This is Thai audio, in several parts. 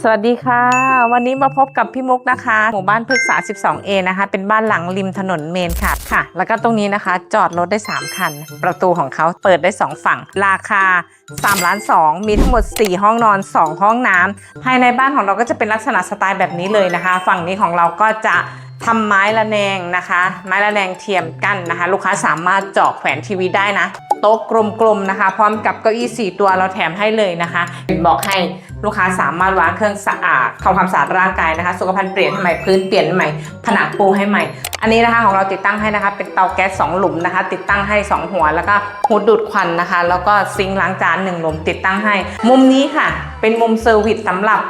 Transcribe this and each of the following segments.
สวัสดีค่ะ วันนี้มาพบกับพี่มุกนะคะ หมู่บ้านพฤกษา 12A นะคะ เป็นบ้านหลังริมถนนเมนค่ะค่ะ แล้วก็ตรงนี้นะคะ จอดรถได้ 3 คัน ประตูของเขาเปิดได้ 2 ฝั่ง ราคา3ล้าน2มีทั้งหมด 4 ห้องนอน 2 ห้องน้ำภายในบ้านของเราก็จะเป็นลักษณะสไตล์แบบนี้เลยนะคะ ฝั่งนี้ของเราก็จะ ทำไม้ระแนงนะคะ ไม้ระแนงเทียมกั้นนะคะ ลูกค้าสามารถเจาะแขวนทีวีได้นะ โต๊ะกลมๆนะคะ พร้อมกับเก้าอี้ 4 ตัวเราแถมให้เลยนะคะบอกให้ลูกค้าสามารถวางเครื่องสะอาดทำความสะอาดร่างกายนะคะ สุขภัณฑ์เปลี่ยนให้ใหม่พื้นเปลี่ยนใหม่ ผนังปูให้ใหม่ อันนี้นะคะของเราติดตั้งให้นะคะ เป็นเตาแก๊ส2หลุมนะคะ ติดตั้งให้ 2 หัว แล้วก็หูดูดควันนะคะ แล้วก็ซิงค์ล้างจาน1หลุมติดตั้งให้ มุมนี้ค่ะ เป็นมุมเซอร์วิสสำหรับ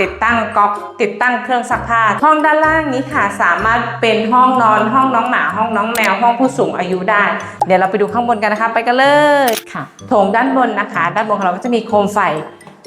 ติดตั้งก๊อกติดตั้งเครื่องซักผ้า ห้องด้านล่างนี้ค่ะ สามารถเป็นห้องนอนห้องน้องหมาห้องน้องแมวห้องผู้สูงอายุได้ เดี๋ยวเราไปดูข้างบนกันนะคะ ไปกันเลยค่ะโถงด้านบนนะคะ ด้านบนของเราก็จะมีโคมไฟ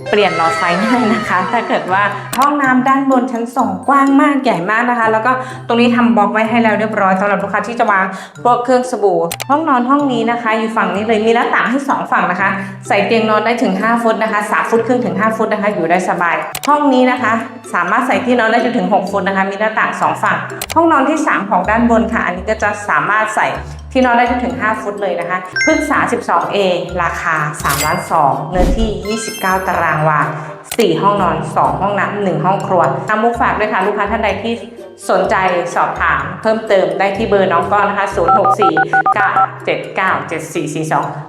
เปลี่ยนหลอดไฟให้นะคะ ถ้าเกิดว่าห้องน้ำด้านบนชั้นสองกว้างมากใหญ่มากนะคะ แล้วก็ตรงนี้ทำบล็อกไว้ให้แล้วเรียบร้อยสำหรับลูกค้าที่จะวางพวกเครื่องสบู่ ห้องนอนห้องนี้นะคะ อยู่ฝั่งนี้เลยมีหน้าต่างให้สองฝั่งนะคะ ใส่เตียงนอนได้ถึง 5 ฟุตนะคะ3ฟุตครึ่งถึง 5 ฟุตนะคะ อยู่ได้สบาย ห้องนี้นะคะ สามารถใส่ที่นอนได้จนถึง 6 ฟุตนะคะ มีหน้าต่าง 2 ฝั่ง ห้องนอนที่ 3 ของด้านบนค่ะ อันนี้ก็จะสามารถใส่ ที่นอนได้จนถึง 5 ฟุตเลยนะคะพฤกษา 12A ราคา3ล้าน2เนื้อที่ 29 ตารางวา 4 ห้องนอน 2 ห้องน้ำ1ห้องครัวทำมุกฝากด้วยค่ะ ลูกค้าท่านใดที่สนใจสอบถามเพิ่มเติมได้ที่เบอร์น้องก้อนนะคะ 064 979 7442